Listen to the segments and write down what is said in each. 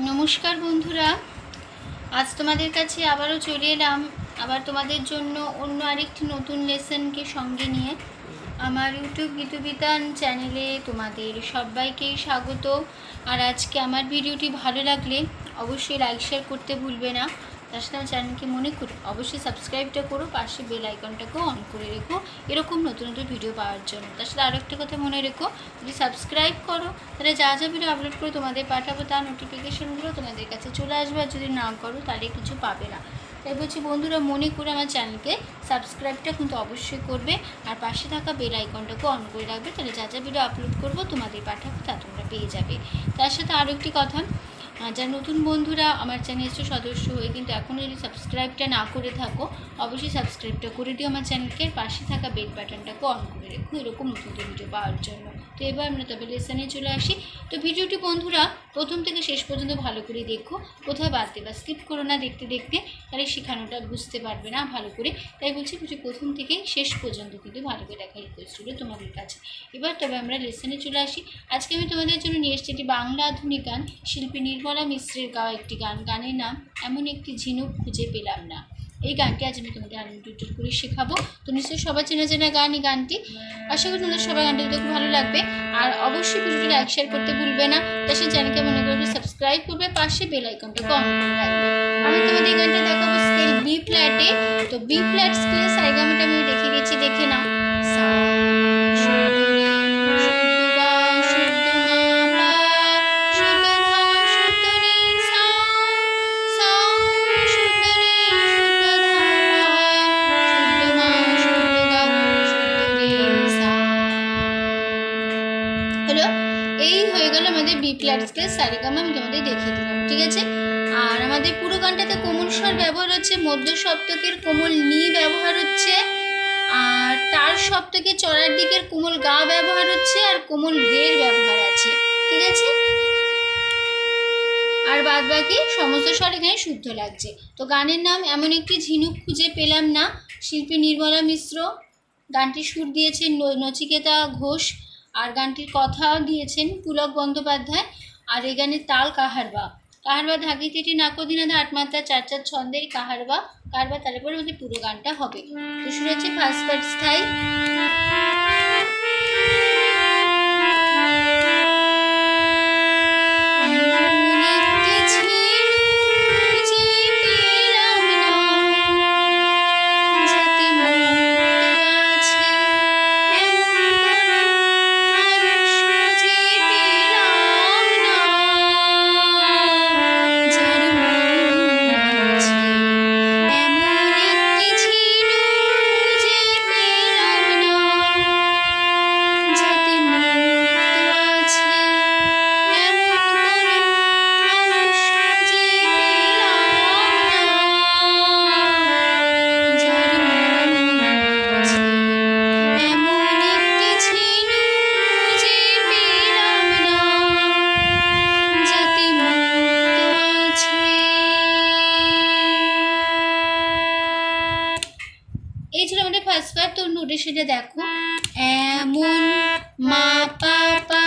নমস্কার বন্ধুরা। আজ তোমাদের কাছে আবারও চলে এলাম। আবার তোমাদের জন্য অন্য আরেকটি নতুন লেসনকে সঙ্গে নিয়ে। আমার ইউটিউব গীতবিতান চ্যানেলে তোমাদের সবাইকেই স্বাগত। আর আজকে আমার ভিডিওটি ভালো লাগলে অবশ্যই লাইক শেয়ার করতে ভুলবে না। তার সাথে আমার চ্যানেলকে মনে করো অবশ্যই সাবস্ক্রাইবটা করো, পাশে বেল আইকনটাকেও অন করে রেখো। এরকম নতুন নতুন ভিডিও পাওয়ার জন্য। তার সাথে আরও একটা কথা মনে রেখো, যদি সাবস্ক্রাইব করো, তাহলে যা যা ভিডিও আপলোড করে তোমাদের পাঠাবো, তার নোটিফিকেশনগুলো তোমাদের কাছে চলে আসবে। আর যদি না করো, তাহলে কিছু পাবে না। তাই বলছি বন্ধুরা, মনে করে আমার চ্যানেলকে সাবস্ক্রাইবটা কিন্তু অবশ্যই করবে। আর পাশে থাকা বেল আইকনটাকেও অন করে রাখবে। তাহলে যা যা ভিডিও আপলোড করব, তোমাদের পাঠাবো, তা তোমরা পেয়ে যাবে। তার সাথে আরও একটি কথা যারা নতুন বন্ধুরা আমার চ্যানেলের সদস্য হয়ে কিন্তু এখনও যদি সাবস্ক্রাইবটা না করে থাকো, অবশ্যই সাবস্ক্রাইবটা করে দিও আমার চ্যানেলকে পাশে থাকা বেল বাটনটাকে অন করে রেখো, এরকম নতুন ভিডিও পাওয়ার জন্য। তো এবার আমরা তবে লেসনে চলে আসি। তো ভিডিওটি বন্ধুরা প্রথম থেকে শেষ পর্যন্ত ভালো করে দেখো। কোথাও বাদ দেবা স্কিপ করো না, দেখতে দেখতে। তাহলে শেখানোটা বুঝতে পারবে না ভালো করে। তাই বলছি কিছু প্রথম থেকে শেষ পর্যন্ত কিন্তু ভালো করে দেখা রিকোয়েস্ট হলো তোমাদের কাছে। এবার তবে আমরা লেসনে চলে আসি। আজকে আমি তোমাদের জন্য নিয়ে এসেছি বাংলা আধুনিক গান, শিল্পী নির্মলা মিশ্রের গাওয়া একটি গান গানের নাম এমন একটি ঝিনুক খুঁজে পেলাম না। এই গানটি আজ আমি তোমাদের আনন্দ টিউটর করে শেখাবো। তো নিশ্চয়ই সবার চেনা চেনা গান এই গানটি। আশা করি তোমাদের সবাই গানটি খুব ভালো লাগবে। আর অবশ্যই ভিডিওটি লাইক শেয়ার করতে ভুলবে না। তার সাথে চ্যানেলকে মনে করবে সাবস্ক্রাইব করবে পাশে বেল আইকনটাকে অন করে রাখবে। আমি তোমাদের এই গানটা দেখাবো স্কেল বি ফ্ল্যাটে তো বি ফ্ল্যাট স্কেলে সাইগামাটা আমি দেখিয়ে দিয়েছি দেখে নাও। সা, সারেগামা আমি তোমাদের দেখিয়ে দিলাম, ঠিক আছে? আর আমাদের পুরো গানটাতে কোমল স্বর ব্যবহার হচ্ছে, মধ্য সপ্তকের কোমল নি ব্যবহার হচ্ছে, আর তার সপ্তকে চড়ার দিকের কোমল গা ব্যবহার হচ্ছে, আর কোমল রের ব্যবহার আছে, ঠিক আছে? আর বাদ বাকি সমস্ত স্বর এখানে শুদ্ধ লাগছে। তো গানের নাম এমন একটি ঝিনুক খুঁজে পেলাম না, শিল্পী নির্মলা মিশ্র। গানটির সুর দিয়েছেন নচিকেতা ঘোষ, আর গানটির কথা দিয়েছেন পুলক বন্দ্যোপাধ্যায়। আর এই গানের তাল কাহারবা? কাহারবা ধাগি তিটি নাকদিনাদা আট মাত্রা চার চার ছন্দের কাহারবা কাহারবা তারপরে আমাদের পুরো গানটা হবে। তো শুরু হচ্ছে ফার্স্ট পার্ট স্থায়ী। নোটেশনটা দেখো। এমন মা পাপা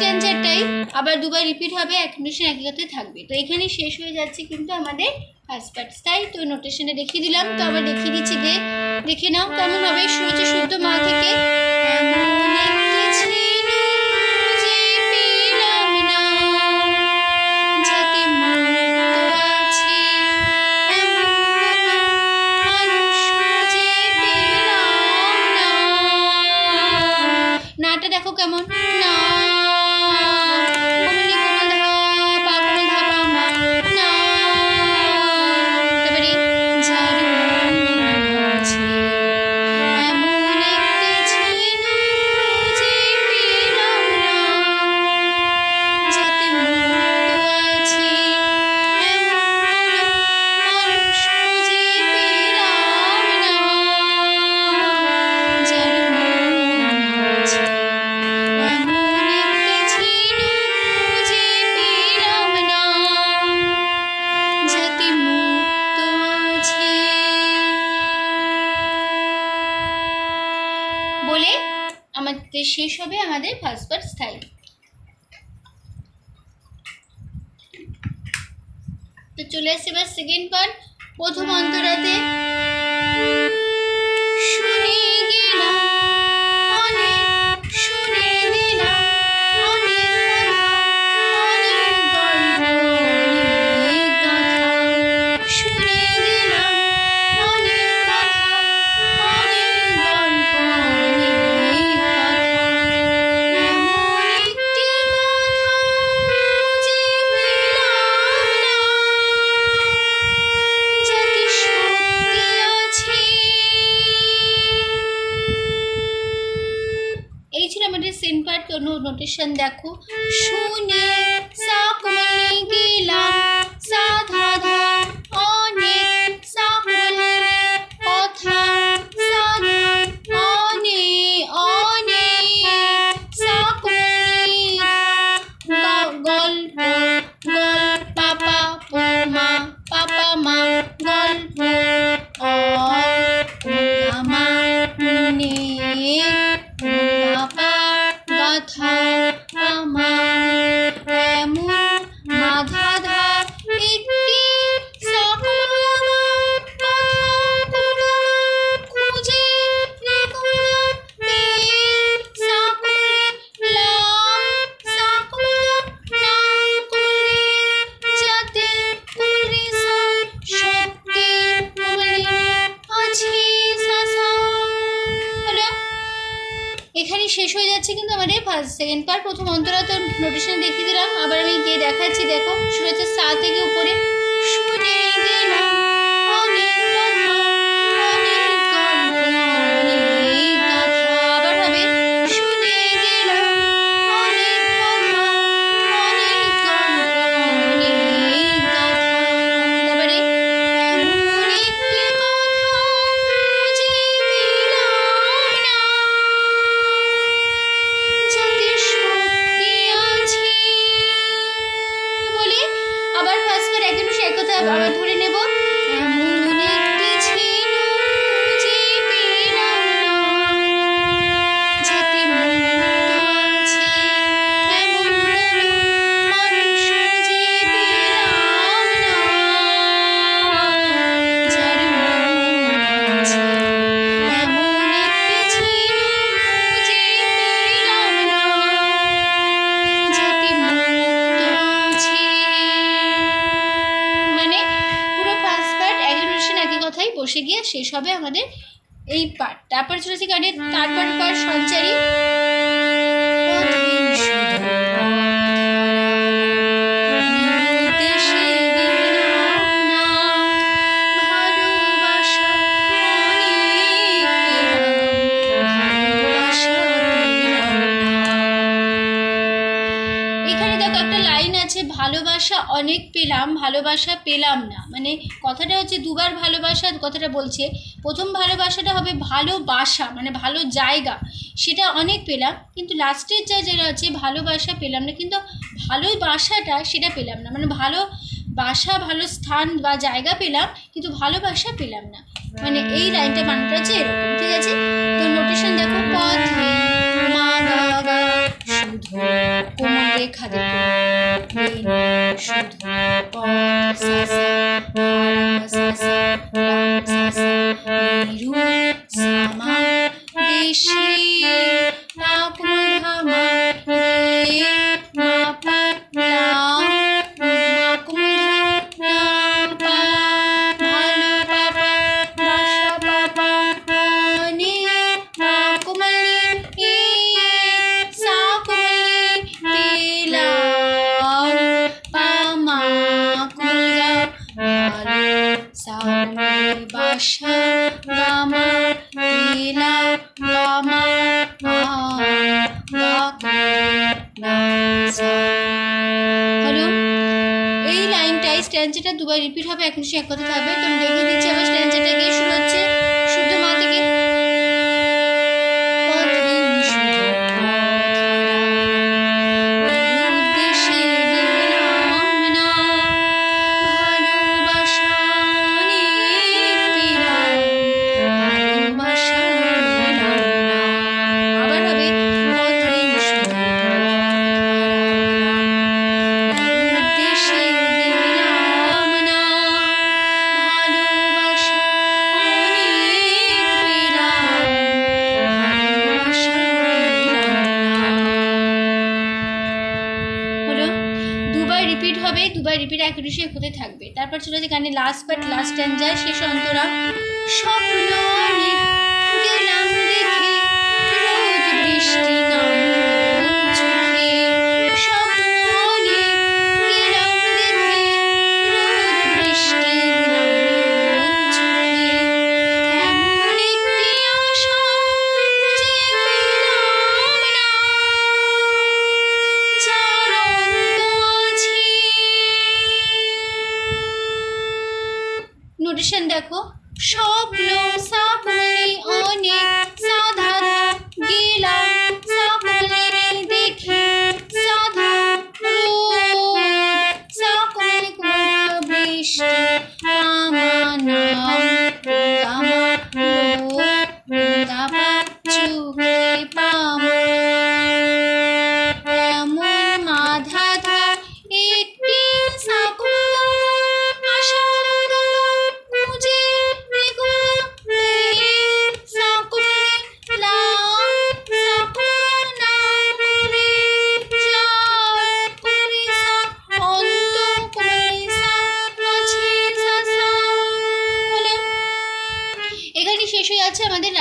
এই স্ট্যান্ডারটাই আবার দুবার রিপিট হবে, এক নোটেশন একই কথাই থাকবে। তো এখানে শেষ হয়ে যাচ্ছে কিন্তু আমাদের ফার্স্ট পার্ট তাই তো নোটেশনে দেখিয়ে দিলাম, তো আবার দেখিয়ে দিচ্ছি যে, দেখে নাও কেমন হবে শুরুতে শুদ্ধ মা থেকে। হবে আমাদের ফার্স্ট পার্ট স্থায়ী তো চলে আসছে এবার সেকেন্ড পার্ট প্রথম অন্তরাতে নোটেশন দেখো। শুনে সা কমলে গেলাম। ফার্স্ট প্রথম অন্তরা তো সে কথাই গিয়ে শেষ হবে আমাদের এই পার্ট তারপর চলেছে গানের তারপর পার্ট সঞ্চারী। এখানে দেখো একটা লাইন আছে, ভালোবাসা অনেক পেলাম, ভালোবাসা পেলাম না। মানে কথাটা হচ্ছে দুবার ভালোবাসা, কথাটা বলছে, প্রথম ভালোবাসাটা হবে ভালোবাসা মানে ভালো জায়গা, সেটা অনেক পেলাম, কিন্তু লাস্টের যা যেটা আছে, ভালোবাসা পেলাম না, কিন্তু ভালোবাসাটা সেটা পেলাম না। মানে ভালো বাসা, ভালো স্থান বা জায়গা পেলাম, কিন্তু ভালোবাসা পেলাম না। মানে এই লাইনটা মানটা আছে এরকম, ঠিক আছে? তো নোটেশন দেখো, পথ দুবার রিপিট হবে এখন সে এক কথা এক ঋষে হতে থাকবে। তারপর চলে যে গানে লাস্ট বাট লাস্ট টাইম যায় শেষ অন্তরা। স্বপ্ন দেখে।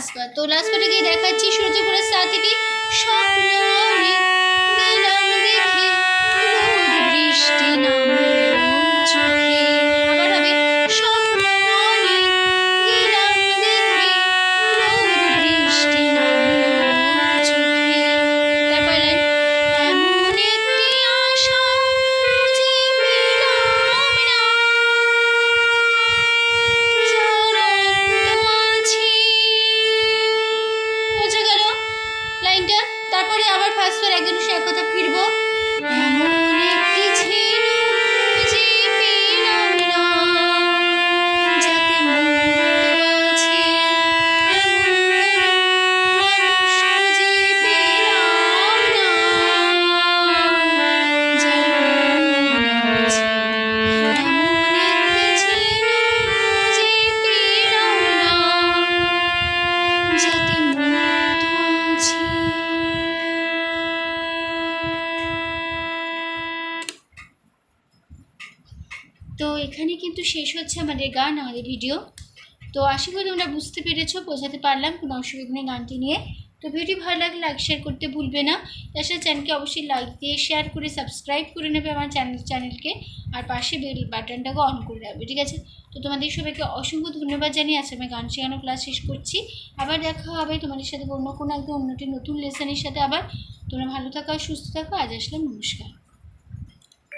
লাস্কর তো লাস্করটিকে দেখাচ্ছি সূর্যপুরের সাথে সব এখানেই কিন্তু শেষ হচ্ছে আমাদের গান, আমাদের ভিডিও তো আশা করি তোমরা বুঝতে পেরেছ, বোঝাতে পারলাম কোনো অসুবিধা নেই গানটি নিয়ে। তো ভিডিও ভালো লাগলে লাইক শেয়ার করতে ভুলবে না। তাছাড়া চ্যানেলকে অবশ্যই লাইক দিয়ে শেয়ার করে সাবস্ক্রাইব করে নেবে আমার চ্যানেল চ্যানেলকে আর পাশে বেল বাটনটাকে অন করে রাখবে, ঠিক আছে? তো তোমাদের সবাইকে অসংখ্য ধন্যবাদ জানিয়ে আছে আমি গান শেখানো ক্লাস শেষ করছি। আবার দেখা হবে তোমাদের সাথে অন্য কোনো একদম অন্যটি নতুন লেসনের সাথে আবার। তোমরা ভালো থাকো সুস্থ থাকো। আজ আসলাম নমস্কার।